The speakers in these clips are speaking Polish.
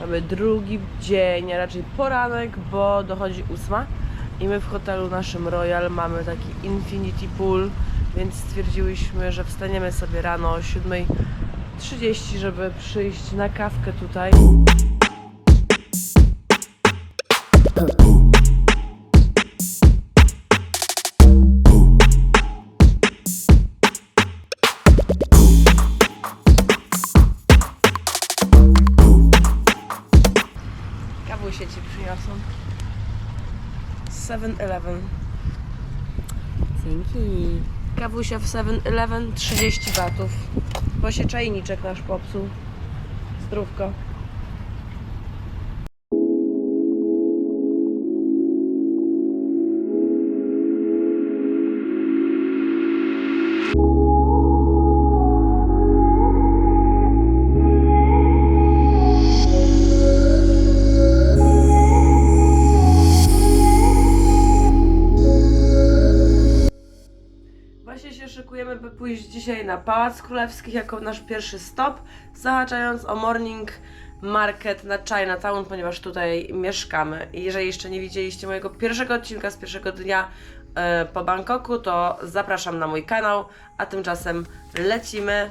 Mamy drugi dzień, a raczej poranek, bo dochodzi ósma i my w hotelu naszym Royal mamy taki infinity pool, więc stwierdziłyśmy, że wstaniemy sobie rano o 7.30, żeby przyjść na kawkę tutaj. 7-Eleven. Dzięki. Kawusia w 7-Eleven 30 batów. Bo się czajniczek nasz popsuł. Zdrówko. Właśnie dzisiaj na Pałac Królewski jako nasz pierwszy stop, zahaczając o morning market na Chinatown, ponieważ tutaj mieszkamy. I jeżeli jeszcze nie widzieliście mojego pierwszego odcinka z pierwszego dnia e, po Bangkoku, to zapraszam na mój kanał, a tymczasem lecimy.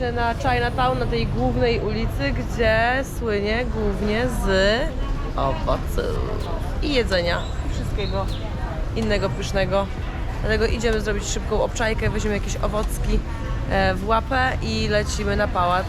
Się na Chinatown, na tej głównej ulicy, gdzie słynie głównie z owoców i jedzenia, i wszystkiego innego pysznego. Dlatego idziemy zrobić szybką obczajkę, weźmiemy jakieś owocki e, w łapę i lecimy na pałac.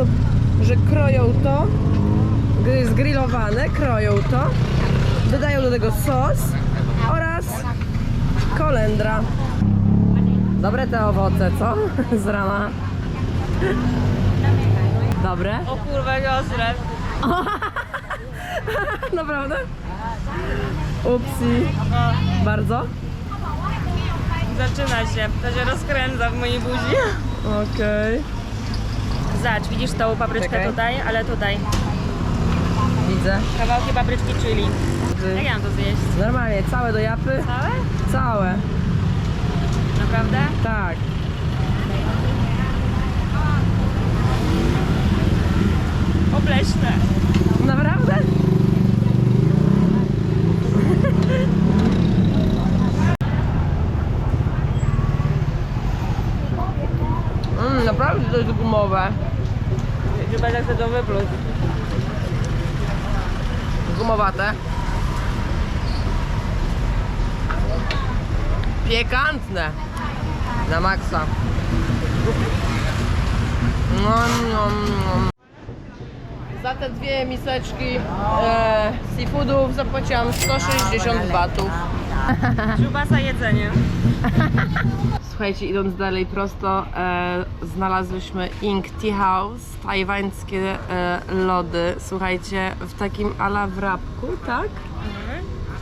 Sposób, że kroją to, gdy jest grillowane, kroją to, dodają do tego sos oraz kolendra. Dobre te owoce, co? Z rana. Dobre? O kurwa, ostre. Naprawdę? Upsi. Bardzo? Zaczyna się. To się rozkręca w mojej buzi. Okej. Zacz, widzisz tą papryczkę Czekaj. tutaj, ale tutaj. Widzę. Kawałki papryczki chili. Jak ja mam to zjeść? Normalnie, całe do japy? Całe? Całe. Naprawdę? Tak. Obleśne. Naprawdę? Mm, naprawdę to jest gumowe. Tak chcę to wypluć. Gumowate. Piekantne. Na maksa. Nom, nom, nom. Za te dwie miseczki e, seafoodów zapłaciłam 160 batów. Dziuba za jedzenie. Słuchajcie, idąc dalej prosto, e, znalazłyśmy Ink Tea House, tajwańskie e, lody. Słuchajcie, w takim ala wrapku, tak?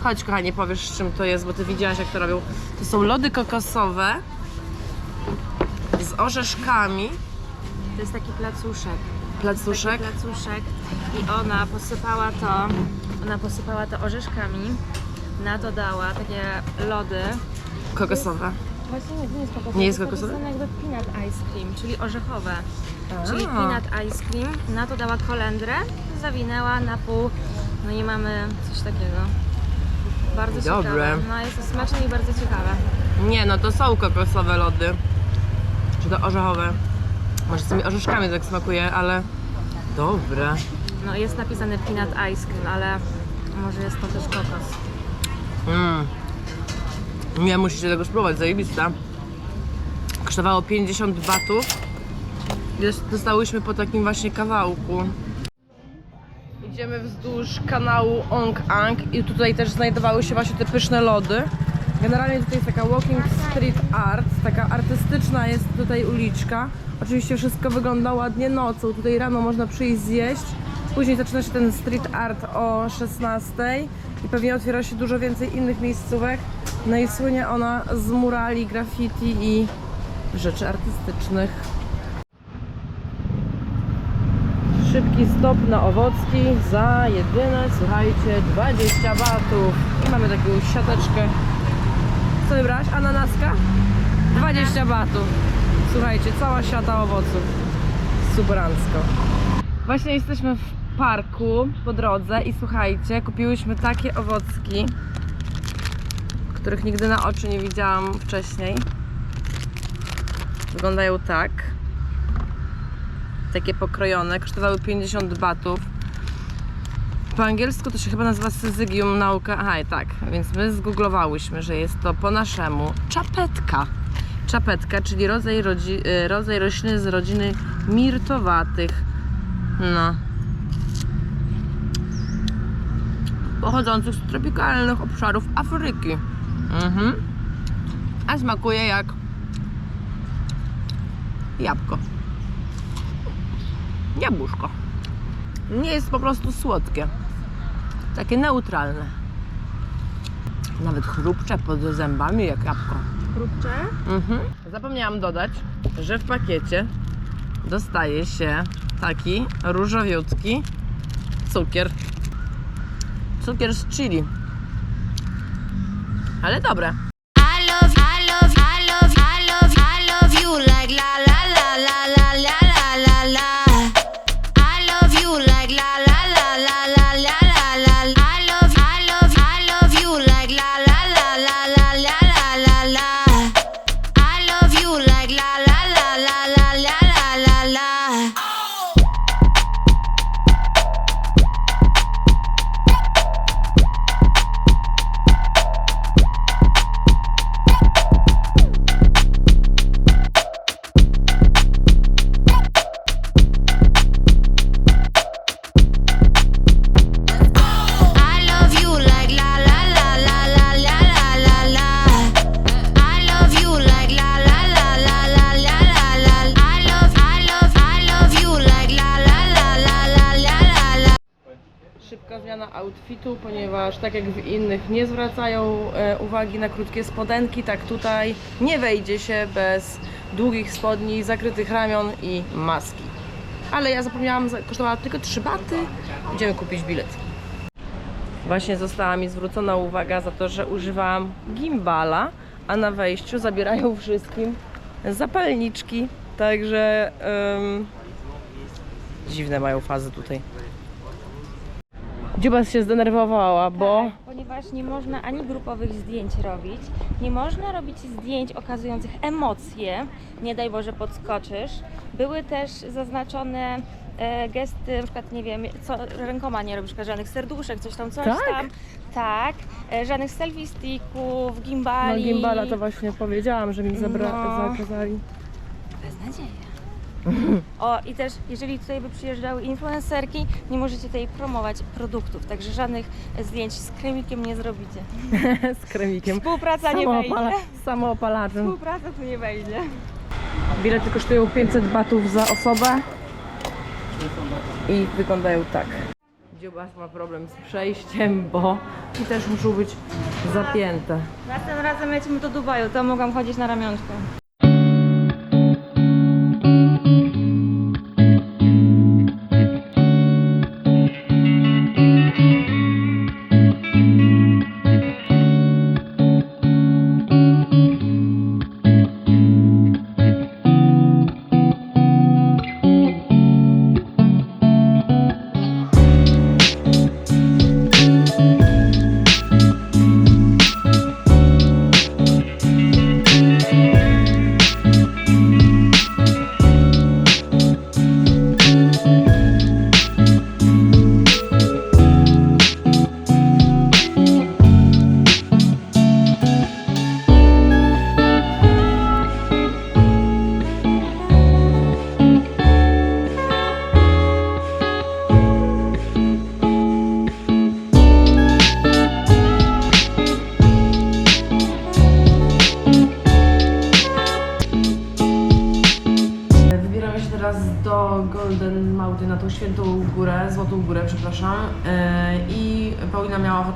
Chodź kochanie, powiesz czym to jest, bo ty widziałaś jak to robią. To są lody kokosowe z orzeszkami. To jest taki placuszek. Placuszek. Taki placuszek. I ona posypała to, ona posypała to orzeszkami. Na to dała takie lody. Kokosowe. Właśnie nie, to jest kokosowe. Nie jest to kokosowe? napisane jakby peanut ice cream, czyli orzechowe. Czyli A. peanut ice cream. Na to dała kolendrę, zawinęła na pół. No i mamy coś takiego. Bardzo Dobre. ciekawe. No jest to smaczne i bardzo ciekawe. Nie, no to są kokosowe lody. Czy to orzechowe? Może z tymi orzeszkami tak smakuje, ale dobre. No jest napisane peanut ice cream, ale może jest to też kokos. Mm. Nie, musicie tego spróbować, zajebista. Kosztowało 50 batów. Dostałyśmy po takim właśnie kawałku. Idziemy wzdłuż kanału Ong Ang i tutaj też znajdowały się właśnie te pyszne lody. Generalnie tutaj jest taka walking street art, taka artystyczna jest tutaj uliczka. Oczywiście wszystko wygląda ładnie nocą. Tutaj rano można przyjść zjeść. Później zaczyna się ten street art o 16 i pewnie otwiera się dużo więcej innych miejscówek. No i słynie ona z murali, graffiti i rzeczy artystycznych. Szybki stop na Owocki za jedyne, słuchajcie, 20 batów. I mamy taką siateczkę. Co wybrałaś? Ananaska? 20 batów. Słuchajcie, cała siata owoców. Superancko. Właśnie jesteśmy w parku po drodze i słuchajcie, kupiłyśmy takie owocki, których nigdy na oczy nie widziałam wcześniej. Wyglądają tak takie pokrojone, kosztowały 50 batów. Po angielsku to się chyba nazywa Syzygium nauka. Aha, i tak, więc my zgooglowałyśmy, że jest to po naszemu czapetka. Czapetka, czyli rodzaj, rodzi, y, rodzaj rośliny z rodziny mirtowatych. No. Pochodzących z tropikalnych obszarów Afryki. Mhm. A smakuje jak jabłko jabłuszko. Nie jest po prostu słodkie. Takie neutralne. Nawet chrupcze pod zębami jak jabłko. Chrupcze? Mhm. Zapomniałam dodać, że w pakiecie dostaje się taki różowiutki cukier. Cukier z chili. Ale dobre. Zwracają e, uwagi na krótkie spodenki, tak tutaj nie wejdzie się bez długich spodni, zakrytych ramion i maski. Ale ja zapomniałam, za- kosztowała tylko 3 baty. Idziemy kupić bilet. Właśnie została mi zwrócona uwaga za to, że używałam gimbala, a na wejściu zabierają wszystkim zapalniczki. Także em, dziwne mają fazy tutaj. Dziubas się zdenerwowała, bo ponieważ nie można ani grupowych zdjęć robić, nie można robić zdjęć okazujących emocje, nie daj Boże podskoczysz. Były też zaznaczone e, gesty, na przykład nie wiem, co rękoma nie robisz, żadnych serduszek, coś tam, coś Tak? tam. Tak, e, żadnych selfie sticków, no, gimbali. gimbala to właśnie powiedziałam, że mi zabra- No. zakazali. Beznadzieja. O, i też jeżeli tutaj by przyjeżdżały influencerki, nie możecie tutaj promować produktów, także żadnych zdjęć z kremikiem nie zrobicie. Z kremikiem. Współpraca nie wejdzie. Samoopala- Samoopalaczem. Współpraca tu nie wejdzie. Bilety kosztują 500 batów za osobę i wyglądają tak. Dziubas ma problem z przejściem, bo i też muszą być zapięte. Następnym razem lecimy do Dubaju, to mogłam chodzić na ramionczku.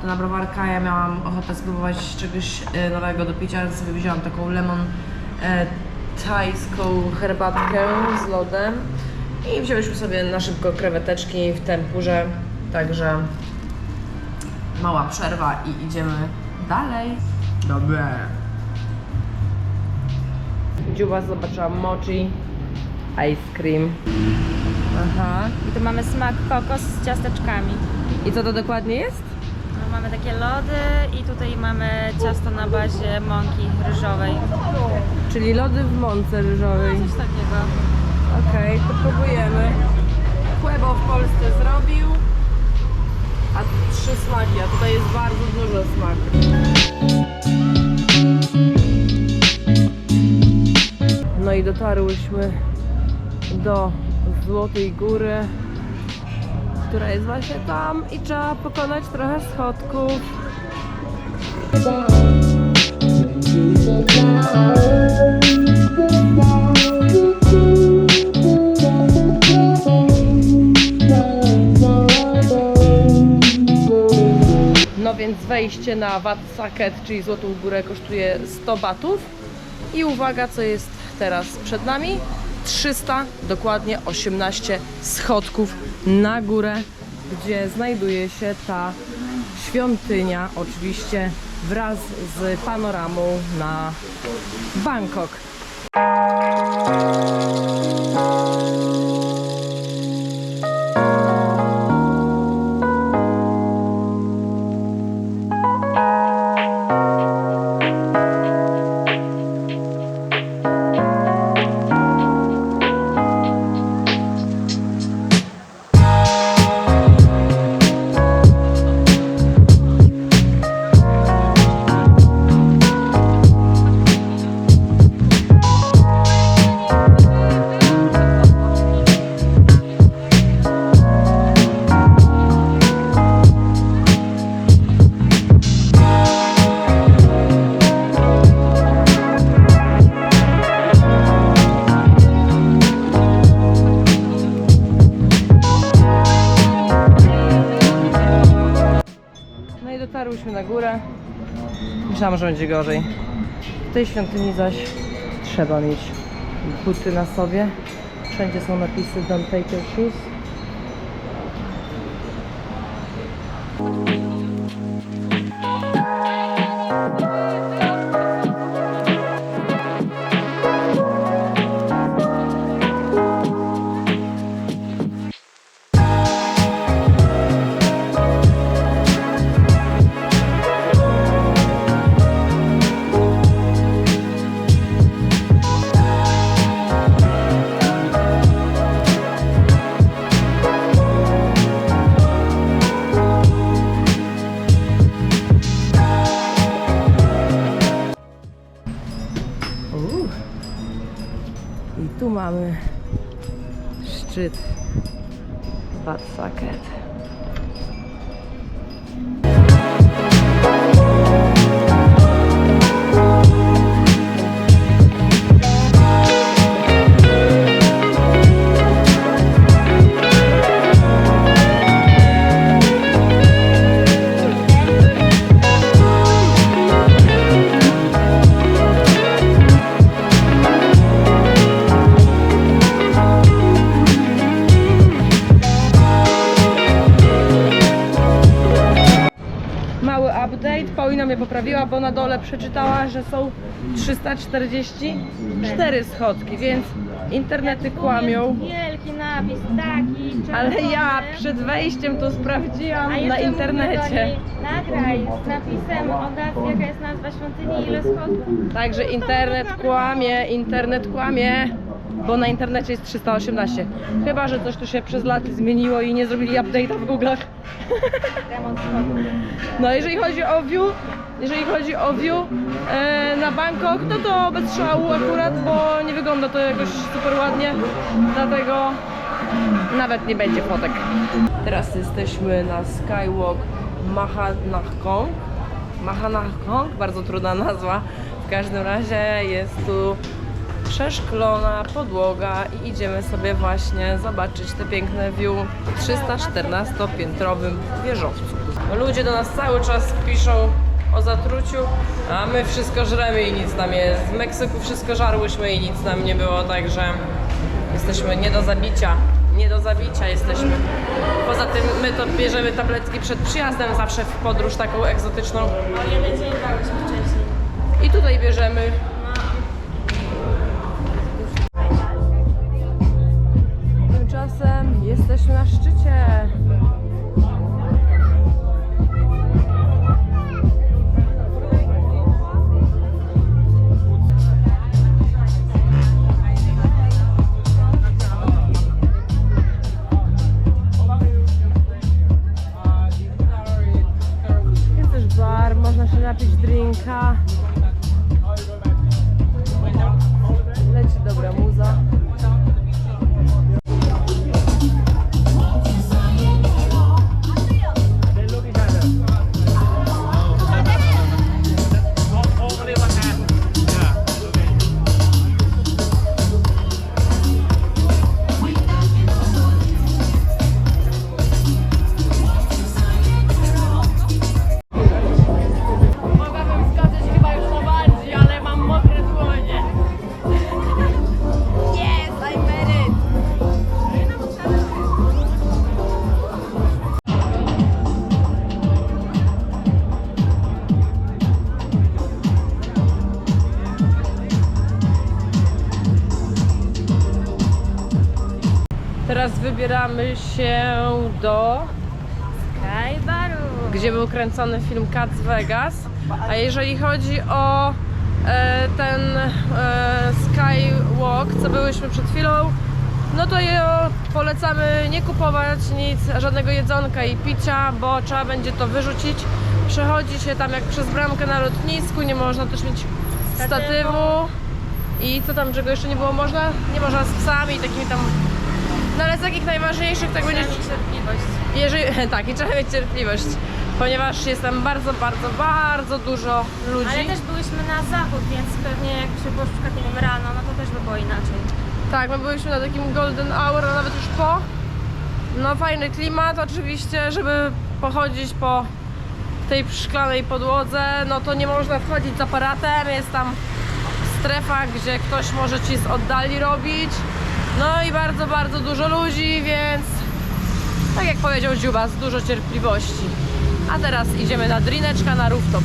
Ochotę na browarka, ja miałam ochotę spróbować czegoś yy, nowego do picia, więc sobie wzięłam taką lemon yy, tajską herbatkę z lodem. I wzięłyśmy sobie na szybko kreweteczki w tempurze, także mała przerwa i idziemy dalej. Dobre. Dziuba zobaczyła mochi, ice cream. Aha. I tu mamy smak kokos z ciasteczkami. I co to dokładnie jest? No, mamy takie lody i tutaj mamy ciasto na bazie mąki ryżowej. Czyli lody w mące ryżowej. Coś takiego. Okej, to próbujemy. Chłebo w Polsce zrobił, a trzy smaki, a tutaj jest bardzo dużo smaków. No i dotarłyśmy do Złotej Góry, która jest właśnie tam i trzeba pokonać trochę schodków. No więc wejście na Wat Saket, czyli Złotą Górę kosztuje 100 batów. I uwaga, co jest teraz przed nami? 300, dokładnie 18 schodków na górę, gdzie znajduje się ta świątynia, oczywiście wraz z panoramą na Bangkok. Myślałam, że będzie gorzej. W tej świątyni zaś trzeba mieć buty na sobie. Wszędzie są napisy Don't take your shoes. Madrid. Mały update. Paulina mnie poprawiła, bo na dole przeczytała, że są 344 schodki, więc internety kłamią. Wielki napis, taki czerwony. Ale ja przed wejściem to sprawdziłam na internecie. Nagraj z napisem od razu jaka jest nazwa świątyni i ile schodów. Także internet kłamie, internet kłamie, bo na internecie jest 318. Chyba, że coś tu się przez lata zmieniło i nie zrobili update'a w Google'ach. No jeżeli chodzi o view, jeżeli chodzi o view e, na Bangkok, no to bez szału akurat, bo nie wygląda to jakoś super ładnie, dlatego nawet nie będzie fotek. Teraz jesteśmy na Skywalk Mahanachkong. Mahanachkong, bardzo trudna nazwa. W każdym razie jest tu przeszklona podłoga i idziemy sobie właśnie zobaczyć te piękne view w 314-piętrowym wieżowcu. Ludzie do nas cały czas piszą o zatruciu, a my wszystko żremy i nic nam jest. W Meksyku wszystko żarłyśmy i nic nam nie było, także jesteśmy nie do zabicia. Nie do zabicia jesteśmy. Poza tym my to bierzemy tabletki przed przyjazdem zawsze w podróż taką egzotyczną jeden dzień bałyśmy wcześniej. i tutaj bierzemy jesteśmy na szczycie. Jest też bar, można się napić drinka. Wybieramy się do Sky Baru. gdzie był kręcony film Cats Vegas. A jeżeli chodzi o e, ten e, Skywalk, co byłyśmy przed chwilą, no to je polecamy nie kupować nic, żadnego jedzonka i picia, bo trzeba będzie to wyrzucić. Przechodzi się tam jak przez bramkę na lotnisku, nie można też mieć Statywu. statywu. I co tam, czego jeszcze nie było można? Nie można z psami i takimi tam... No ale z takich najważniejszych tak będzie... Cierpliwość. Jeżeli, tak, i trzeba mieć cierpliwość, ponieważ jest tam bardzo, bardzo, bardzo dużo ludzi. Ale też byłyśmy na zachód, więc pewnie jak się było szukać, nie wiem, rano, no to też by było inaczej. Tak, my byliśmy na takim golden hour, a nawet już po. No fajny klimat oczywiście, żeby pochodzić po tej szklanej podłodze, no to nie można wchodzić z aparatem, jest tam strefa, gdzie ktoś może ci z oddali robić. No i bardzo, bardzo dużo ludzi, więc tak jak powiedział Dziubas, dużo cierpliwości. A teraz idziemy na drineczka na rooftop.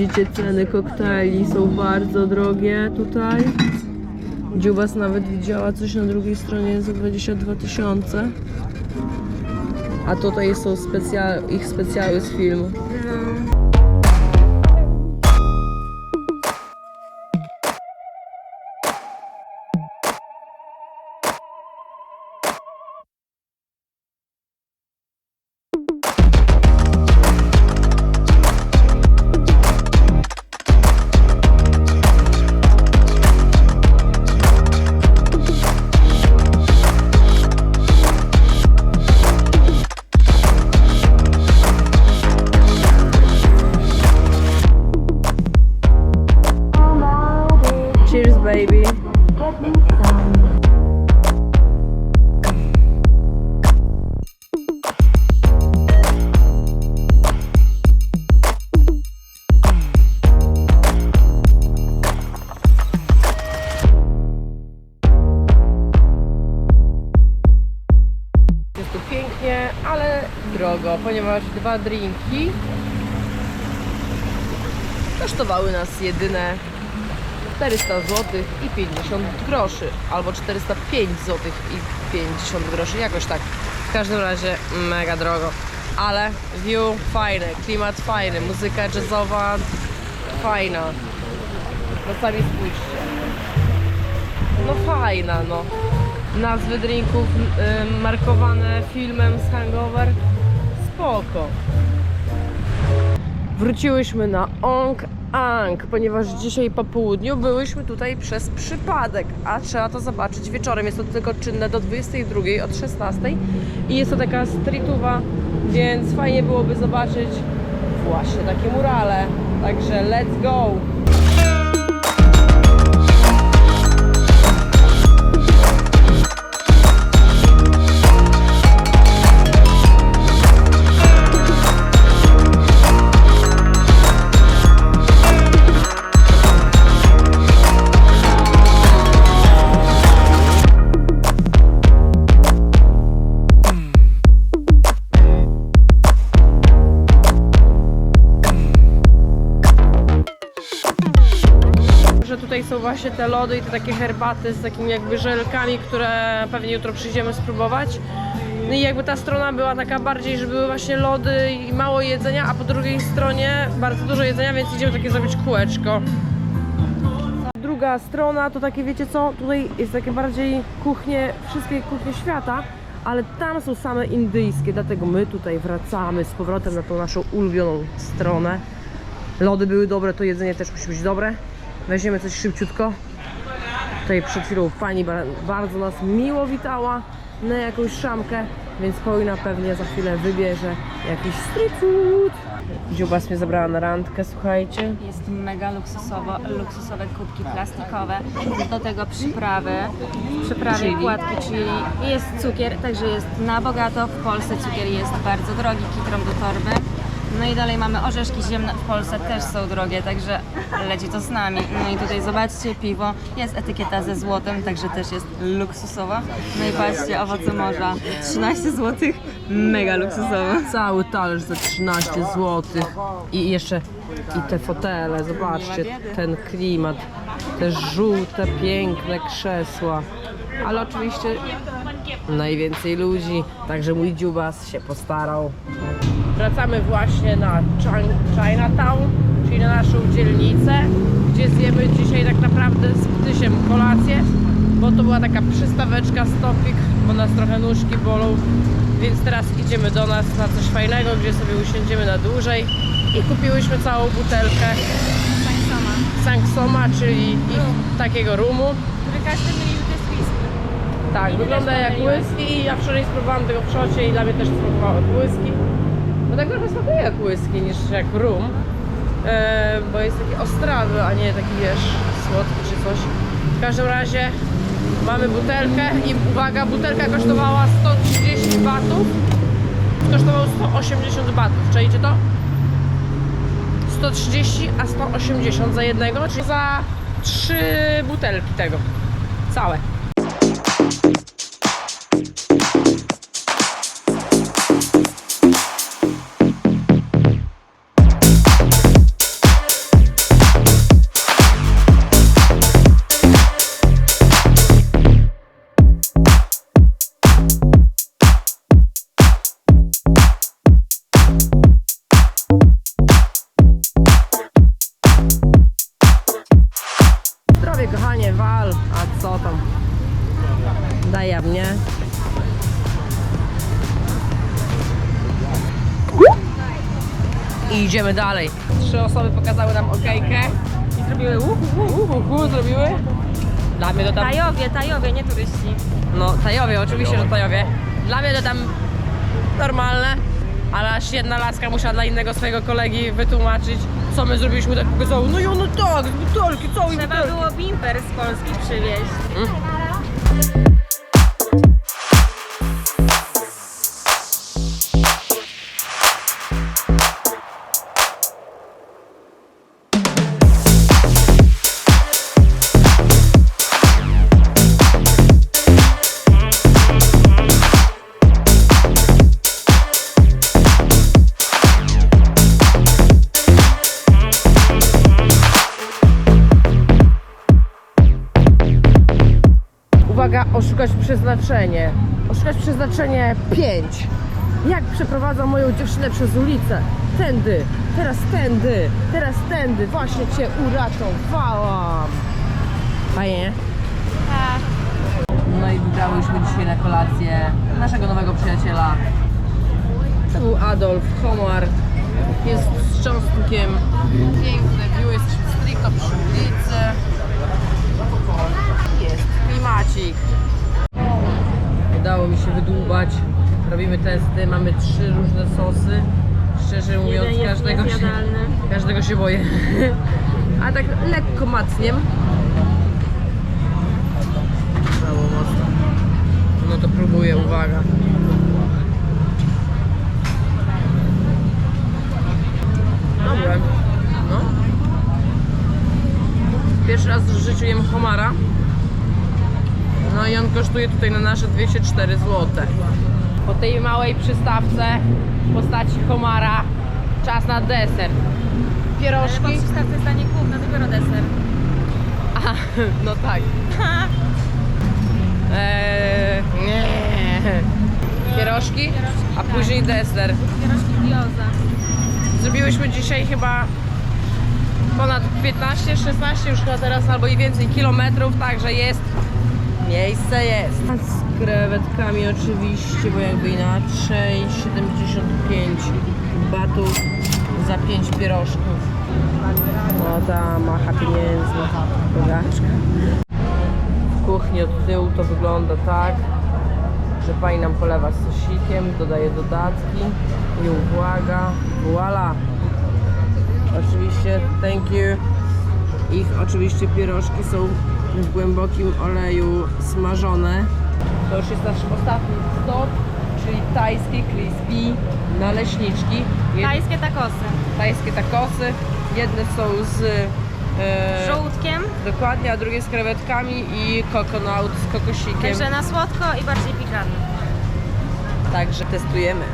Widzicie, ceny koktajli są bardzo drogie tutaj. Dziubas nawet widziała coś na drugiej stronie za 22 tysiące. A tutaj są specjal, ich specjały z filmu. Ponieważ dwa drinki kosztowały nas jedyne 400 zł i 50 groszy, albo 405 zł i 50 groszy, jakoś tak. W każdym razie mega drogo, ale view fajny, klimat fajny, muzyka jazzowa fajna. No sami spójrzcie. No fajna, no. Nazwy drinków y, markowane filmem z Hangover. Spoko. Wróciłyśmy na Ong Ang, ponieważ dzisiaj po południu byłyśmy tutaj przez przypadek, a trzeba to zobaczyć wieczorem. Jest to tylko czynne do 22, od 16 i jest to taka streetowa, więc fajnie byłoby zobaczyć właśnie takie murale. Także let's go! Właśnie te lody i te takie herbaty z takimi jakby żelkami, które pewnie jutro przyjdziemy spróbować. No i jakby ta strona była taka bardziej, że były właśnie lody i mało jedzenia, a po drugiej stronie bardzo dużo jedzenia, więc idziemy takie zrobić kółeczko. Druga strona to takie, wiecie co, tutaj jest takie bardziej kuchnie, wszystkie kuchnie świata, ale tam są same indyjskie, dlatego my tutaj wracamy z powrotem na tą naszą ulubioną stronę. Lody były dobre, to jedzenie też musi być dobre. Weźmiemy coś szybciutko. Tutaj przed chwilą pani ba- bardzo nas miło witała na jakąś szamkę, więc Paulina pewnie za chwilę wybierze jakiś street food. Dziubas mnie zabrała na randkę, słuchajcie. Jest mega luksusowo, luksusowe kubki plastikowe, do tego przyprawy, przyprawy Chili. płatki chili i jest cukier, także jest na bogato. W Polsce cukier jest bardzo drogi, kitrom do torby. No i dalej mamy orzeszki ziemne, w Polsce też są drogie, także leci to z nami. No i tutaj zobaczcie, piwo, jest etykieta ze złotem, także też jest luksusowa. No i patrzcie, owoce morza, 13 zł, mega luksusowe. Cały talerz za 13 zł. I jeszcze i te fotele, zobaczcie, ten klimat. Te żółte, piękne krzesła. Ale oczywiście najwięcej ludzi, także mój dziubas się postarał. Wracamy właśnie na Chin- Chinatown, czyli na naszą dzielnicę, gdzie zjemy dzisiaj tak naprawdę z ptysiem kolację, bo to była taka przystaweczka, stopik, bo nas trochę nóżki bolą, więc teraz idziemy do nas na coś fajnego, gdzie sobie usiądziemy na dłużej i kupiłyśmy całą butelkę Sangsoma, czyli ich takiego rumu. Który każdy mylił to jest whisky. Tak, wygląda jak whisky. Ja wczoraj spróbowałam tego w szocie i dla mnie też jak whisky. Bo tak trochę smakuje jak whisky niż jak rum. E, bo jest taki ostrawy, a nie taki wiesz, słodki czy coś. W każdym razie mamy butelkę i uwaga, butelka kosztowała 130 batów. Kosztował 180 batów, czajcie to? 130, a 180 za jednego, czyli za trzy butelki tego. Całe. wzajemnie. nie? i idziemy dalej. Trzy osoby pokazały nam okejkę i zrobiły uhu, uhu, uhu, zrobiły. Dla mnie to tam... Tajowie, Tajowie, nie turyści. No, Tajowie, oczywiście, że Tajowie. Dla mnie to tam normalne, ale aż jedna laska musiała dla innego swojego kolegi wytłumaczyć, co my zrobiliśmy tak pokazało. No i ono tak, z butelki, co i Trzeba butelki. było bimper z Polski przywieźć. Mm. Oszukać przeznaczenie. Oszukać przeznaczenie 5. Jak przeprowadzam moją dziewczynę przez ulicę? Tędy, teraz tędy, teraz tędy. Właśnie cię uratowałam. Fajnie. Tak. No i wybrałyśmy dzisiaj na kolację naszego nowego przyjaciela. To był Adolf Homar. Jest z cząstkiem. Piękne view, jesteśmy stricto przy ulicy. Jest klimacik. Udało mi się wydłubać. Robimy testy, mamy trzy różne sosy. Szczerze mówiąc, Jeden jest każdego się, niezjadalny. każdego się boję. A tak lekko macniem. Brawo, mocno. No to próbuję, uwaga. Dobre. No. Pierwszy raz w życiu jem homara. No i on kosztuje tutaj na nasze 204 zł. Po tej małej przystawce w postaci homara czas na deser. Ale po Pierożki. przystawce stanie główna, dopiero deser. Aha, no tak. Eee, nie. Pierożki, a później deser. Pierożki gioza. Zrobiłyśmy dzisiaj chyba ponad 15, 16 już chyba teraz albo i więcej kilometrów, także jest. Miejsce jest. Z krewetkami oczywiście, bo jakby inaczej 75 batów za 5 pierożków. No ta macha pieniędzy, bogaczka. W kuchni od tyłu to wygląda tak, że pani nam polewa sosikiem, dodaje dodatki i uwaga, voila! Oczywiście, thank you. Ich oczywiście pierożki są w głębokim oleju smażone. To już jest nasz ostatni stop, czyli tajskie crispy naleśniczki. Jed- Tajskie takosy. tajskie takosy. Jedne są z e, dokładnie, a drugie z krewetkami i kokonut z kokosikiem. także na słodko i bardziej pikantne. Także testujemy.